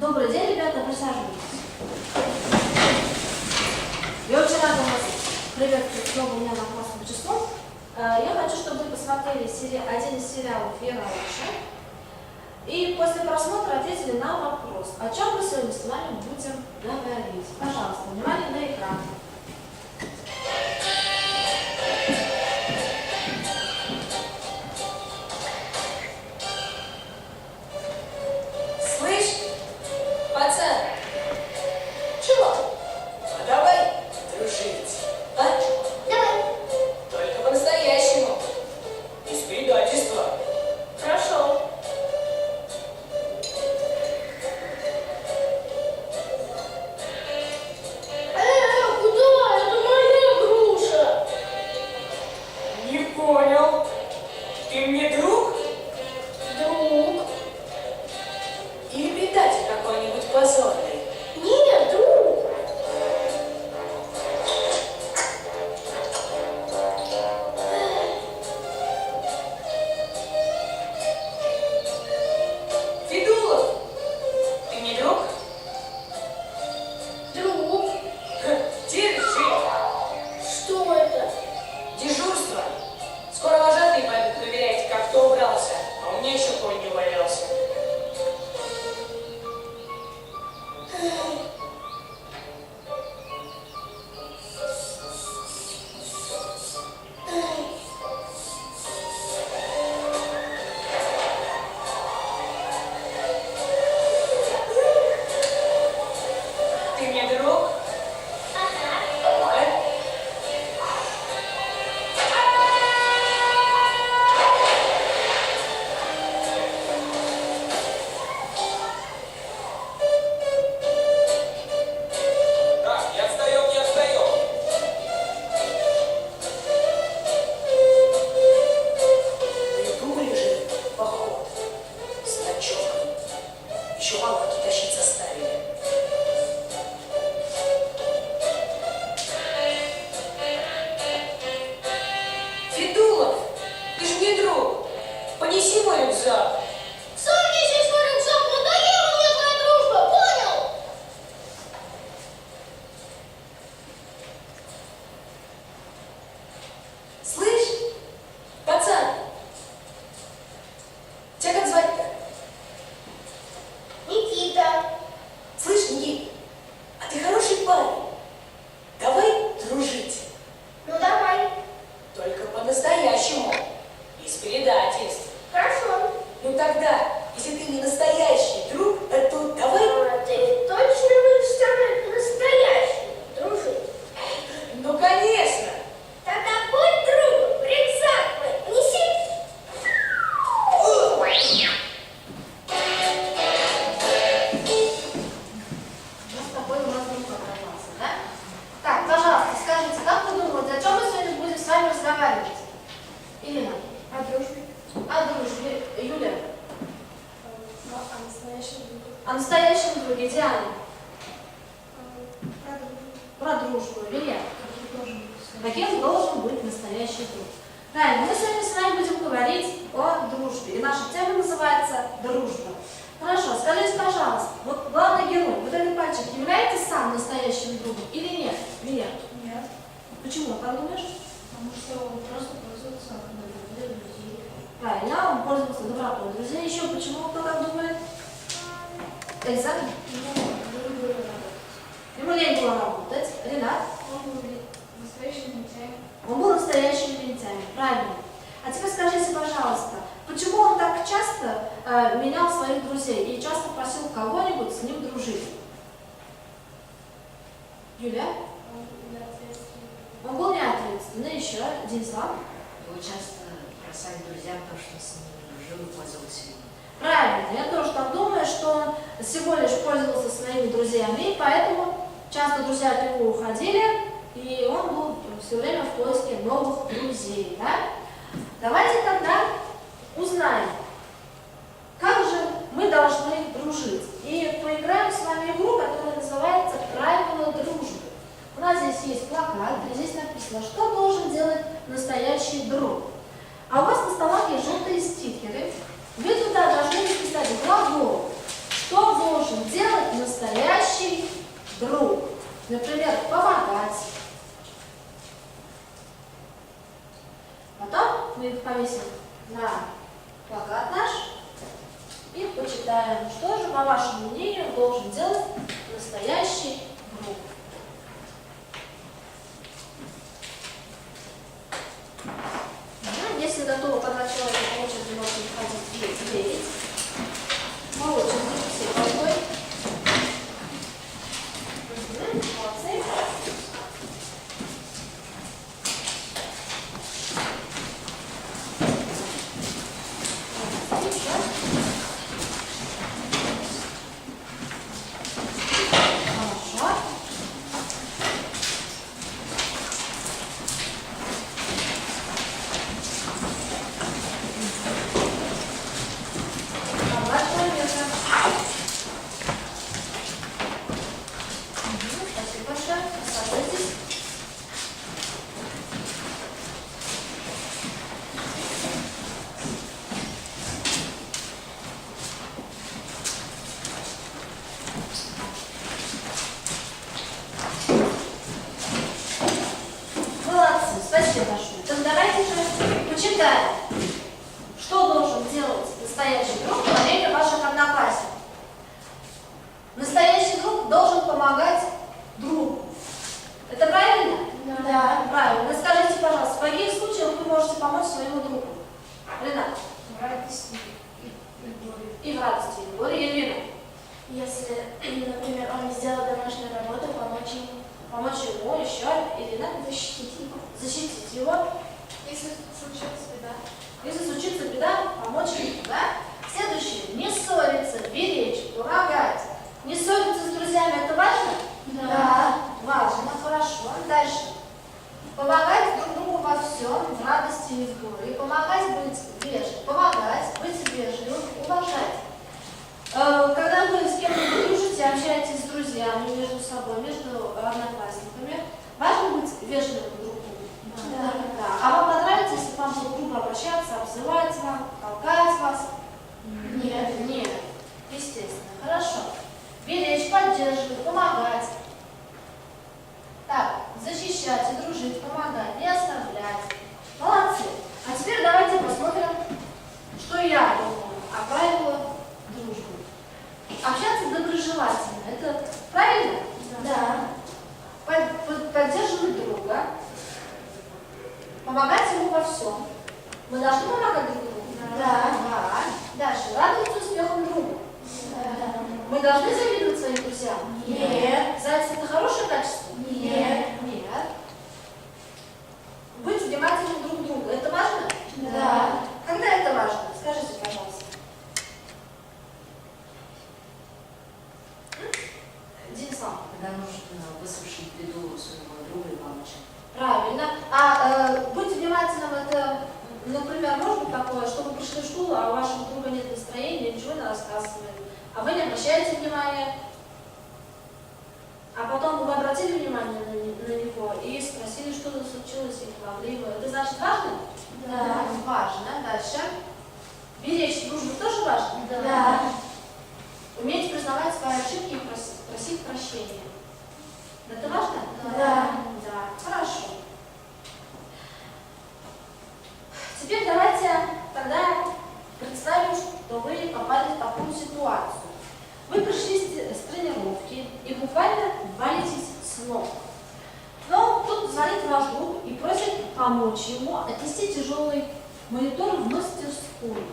Добрый день, ребята, присаживайтесь. Я очень рада вас приветствовать снова у меня на классном число. Э, Я хочу, чтобы вы посмотрели сери- один из сериалов «Вера Лучше». И после просмотра ответили на вопрос, о чем мы сегодня с вами будем говорить. Пожалуйста, внимание на экран. Понеси мой рюкзак. Сам неси свой рюкзак, надоела мне твоя дружба, понял? Слышь, пацан, тебя как звать-то? Никита. Слышь, Никит, а ты хороший парень. Давай дружить. Ну давай. Только по-настоящему. Без предательств. Хорошо. Ну тогда, если ты не настоящий друг, э, то давай... А ты точно будешь со мной настоящий дружить? Ну, конечно. Тогда будь другом, рюкзак мой неси. Ну, с тобой у нас друг оказался, да? Так, пожалуйста, скажите, как вы думаете, о чем мы сегодня будем с вами разговаривать? Ирина? А дружбе? О дружбе. Юля? Ну, а настоящий друг? О настоящем друге. Диана? А дружбе? Про дружбу. Илья? Каким должен быть настоящий друг? Правильно, мы сегодня с вами будем говорить о дружбе. И наша тема называется «Дружба». Хорошо, скажите, пожалуйста, вот главный герой, вот этот мальчик, является сам настоящим другом или нет? Илья? Нет. Почему, как думаешь? Потому что он просто пользуется для друзей. Правильно, он пользовался добротой друзей. Еще почему, кто так думает? Эльза? Ему лень было работать. Ренат? Он был настоящим лентяем. Он был настоящим лентяем, правильно. А теперь скажите, пожалуйста, почему он так часто э, менял своих друзей и часто просил кого-нибудь с ним дружить? Юля? Он неответственный. Он был неответственный, еще Денислав? Его часто бросали друзьям то, что с ним жил и пользовался им. Правильно, я тоже так думаю, что он всего лишь пользовался своими друзьями, и поэтому часто друзья от него уходили, и он был все время в поиске новых друзей. Да? Давайте тогда узнаем, как же мы должны дружить. И поиграем с вами игру, которая называется «Правила дружбы». У нас здесь есть плакат, и здесь написано, что должен делать настоящий друг. А у вас на столах есть желтые стикеры. Вы туда должны написать глагол, что должен делать настоящий друг? Например, помогать. Потом мы их повесим на плакат наш и почитаем, что же, по вашему мнению, должен делать настоящий друг. Ну, Если готовы по два человека по очереди, можете входить и верить. Молодцы, все головой. Мгм, Молодцы. Молодцы, еще. Хорошо. Два человека. Мгм, Спасибо большое. Присаживайтесь. Молодцы, спасибо большое. Так давайте же почитаем, что должен делать настоящий друг во время ваших одноклассников. Настоящий друг должен помогать другу. Это правильно? Да. Правильно. Скажите, пожалуйста, в каких случаях вы можете помочь своему другу? Ренат. В радости и, и горе. И в радости, и в горе, Ирина. Если, например, он не сделал домашнюю работу, помочь ему. Помочь ему еще, Ирина. Защитить его. Защитить его. Если случилась беда. Если случится беда, помочь ему, да? Следующее. Не ссориться, беречь, помогать. Не ссориться с друзьями, это важно? Да. Важно, хорошо. Дальше. Помогать друг другу во всем, в радости и в горе. И помогать быть вежливым. Помогать, быть вежливым, уважать. Э, Когда вы с кем-то дружите, общаетесь с друзьями между собой, между одноклассниками, важно быть вежливым друг к другу. Да. Да. А вам понравится, если к вам друг другу обращаться, обзывать вам, толкать вас? Нет. Нет. Естественно. Хорошо. Беречь, поддерживать, помогать. Так, защищать и дружить, помогать, не оставлять. Молодцы. А теперь давайте посмотрим, что я думаю о правилах дружбы. Общаться доброжелательно. Это правильно? Да. Под- под- поддерживать друга, помогать ему во всем. Мы должны помогать друг другу? Да. Да. Дальше. Радоваться успехам друга. Да. Мы должны завидовать своим друзьям? Нет. Зависть это хорошее качество? Нет. Нет. Быть внимательным друг к другу. Это важно? Да. Когда это важно? Скажите, пожалуйста. М? Денис Иванович. Когда нужно выслушать беду своего друга и помочь. Правильно. А э, быть внимательным, это, например, может быть такое, что вы пришли в школу, а у вашего друга нет настроения, ничего не рассказывали, а вы не обращаете внимания, а потом вы обратили внимание на, не- на него и спросили, что тут случилось, и помогли его. Это значит важно? Да. Важно. Дальше. Беречь дружбу тоже важно? Да. Уметь признавать свои ошибки и прос- просить прощения. Это важно? Да. Да, хорошо. Теперь давайте тогда представим, что вы попали в такую ситуацию. Вы пришли с, с тренировки и буквально валитесь с ног. Но тут звонит ваш друг и просит помочь ему отнести тяжелый монитор в мастерскую.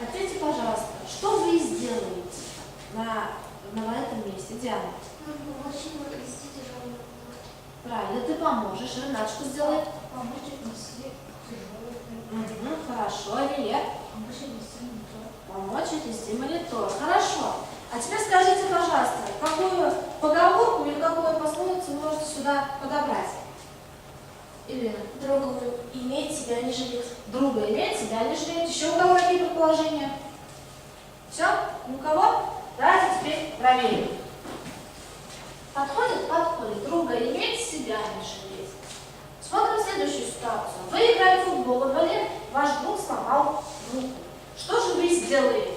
Ответьте, пожалуйста, что вы сделаете на, на этом месте, Диана? Помочь ему нести тяжелую Правильно, ты поможешь. Ренат что сделает? Помочь нести тяжелую Мгм, хорошо, Илья. Помочь нести монитор. Помочь отнести монитор. Хорошо. А теперь скажите, пожалуйста, какую поговорку или какую пословицу вы можете сюда подобрать? Ирина. Другу иметь себя не жалеть. Друга иметь, себя не жалеть. Еще у кого какие предположения? Все? У кого? Давайте теперь проверим. Подходит? Подходит. Друга иметь, себя не жалеть. Смотрим следующую ситуацию. Вы играли в футбол во дворе, ваш друг сломал руку. Что же вы сделаете?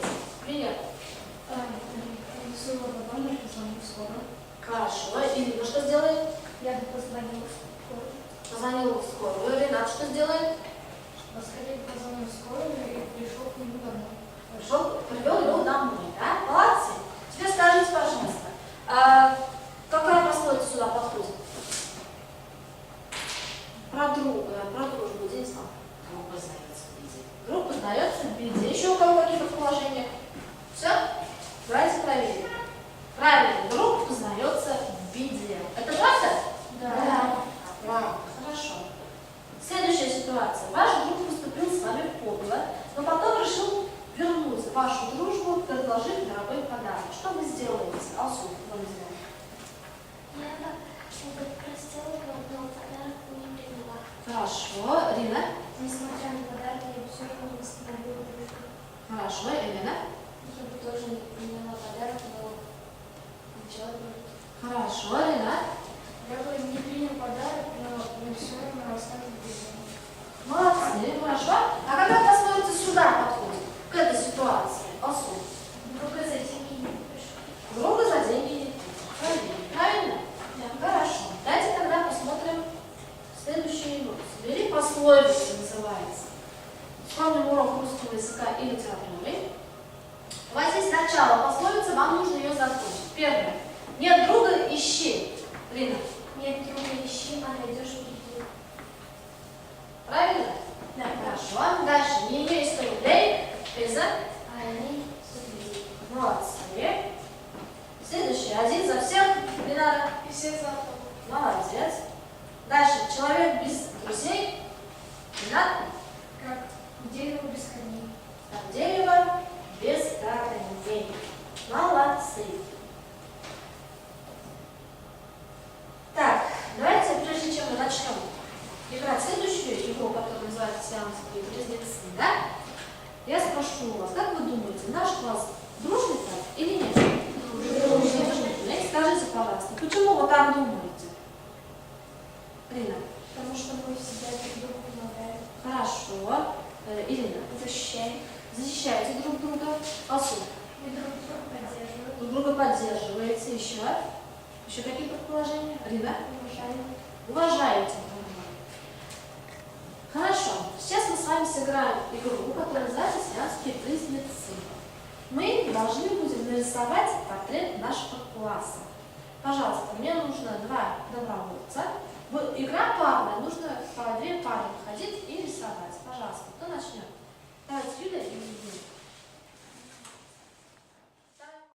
Привет. Его Хорошо. Ирина что сделает? Я бы позвонила Позвонила в скорую. Ренат что сделает? Поскорее позвонил в скорую и пришел к нему домой. Пришел, привел его домой, да? Молодцы. Теперь скажите, пожалуйста, а, какая пословица сюда подходит? Про друга, про дружбу, Денис Иванович. Друг познается в беде. Друг познается в беде. Еще у кого какие предположения? Все? Давайте проверим. Правильно, друг познается в беде. Это правда? Да. Правда, хорошо. Следующая ситуация. Ваш друг поступил с вами подло, но потом решил вернуть вашу дружбу, предложив дорогой подарок. Что вы сделаете? Алсу, что вы сделаете? Я бы простила его, но подарок не приняла. Хорошо. Рина? Несмотря на подарок, я бы все равно восстановила дружбу. Хорошо. Элена? Я бы тоже не приняла подарок, но бы. Хорошо. Рина? Я бы не принял подарок, но, но все равно осталась без Молодцы, хорошо. А какая пословица сюда подходит, к этой ситуации? Алсу. Друга за деньги не пришел. Друга за деньги не купишь. Правильно? Правильно? Хорошо. Давайте тогда посмотрим следующий урок. Собери пословицы называется. Вспомним урок русского языка и литературы. У вас есть начало пословицы, вам нужно ее закончить. Первое. Нет друга, ищи. Лина, Нет друга ищи, а найдешь беде. правильно? Да. Хорошо. Дальше. Не имей 100 рублей. Лиза. А они судьи. Молодцы. Следующий. Один за всех. Линара. И все за Молодец. Дальше. Человек без друзей. Линар. Как дерево без корней. Как дерево без корней. Молодцы. Так, давайте, прежде чем мы начнем играть следующую игру, которая называется «Сиамские близнецы», да? Я спрошу у вас, как вы думаете, наш класс дружный класс или нет? Дружный. Скажите, пожалуйста, почему вы так думаете? Рина, Потому что мы всегда друг другу помогаем. хорошо. Э, Ирина, Защищаем. защищаете друг друга. Алсу, Мы друг друга поддерживаем. друг друга поддерживаете. Еще? Еще какие предположения? Рина? Уважаем. Уважаете друг друга. Хорошо. Сейчас мы с вами сыграем игру, которая называется «Сиамские близнецы». Мы должны будем нарисовать портрет нашего класса. Пожалуйста, мне нужно два добровольца. Игра парная, нужно по две пары выходить и рисовать. Пожалуйста, кто начнет? Давайте, Юля и Евгений.